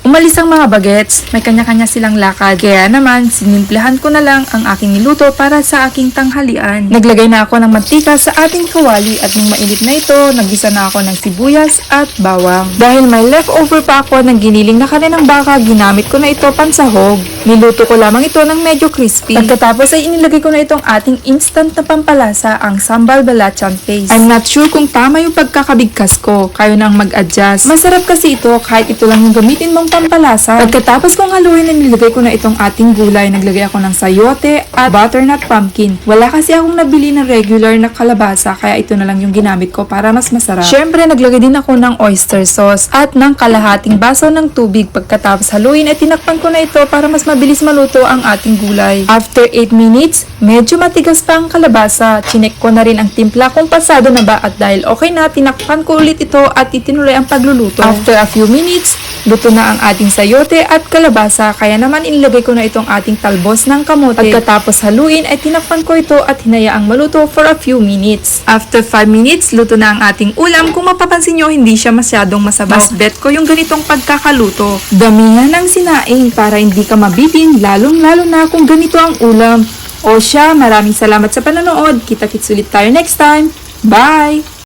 Umalis ang mga bagets, may kanya-kanya silang lakad. Kaya naman, sinimplahan ko na lang ang aking niluto para sa aking tanghalian. Naglagay na ako ng mantika sa ating kawali at nung mainit na ito, nagisa na ako ng sibuyas at bawang. Dahil may leftover pa ako ng giniling na kanin ng baka, ginamit ko na ito pansahog. Niluto ko lamang ito ng medyo crispy. Pagkatapos ay inilagay ko na itong ating instant na pampalasa, ang sambal balachan paste. I'm not sure kung tama yung pagkakabigkas ko, kayo nang mag-adjust. Masarap kasi ito kahit ito lang yung gamitin mong pampalasa. Pagkatapos kong haluin na nilagay ko na itong ating gulay, naglagay ako ng sayote at butternut pumpkin. Wala kasi akong nabili ng regular na kalabasa, kaya ito na lang yung ginamit ko para mas masarap. Syempre, naglagay din ako ng oyster sauce at ng kalahating baso ng tubig. Pagkatapos haluin ay tinakpan ko na ito para mas mabilis maluto ang ating gulay. After 8 minutes, medyo matigas pa ang kalabasa. Chinek ko na rin ang timpla kung pasado na ba at dahil okay na, tinakpan ko ulit ito at itinuloy ang pagluluto. After a few minutes, luto na ang ating sayote at kalabasa kaya naman inilagay ko na itong ating talbos ng kamote. Pagkatapos haluin ay tinakpan ko ito at hinayaang maluto for a few minutes. After 5 minutes, luto na ang ating ulam. Kung mapapansin nyo, hindi siya masyadong masabas. Bet ko yung ganitong pagkakaluto. Damihan ng sinaing para hindi ka mabitin, lalong-lalo na kung ganito ang ulam. O siya, maraming salamat sa panonood. Kita-kits ulit tayo next time. Bye!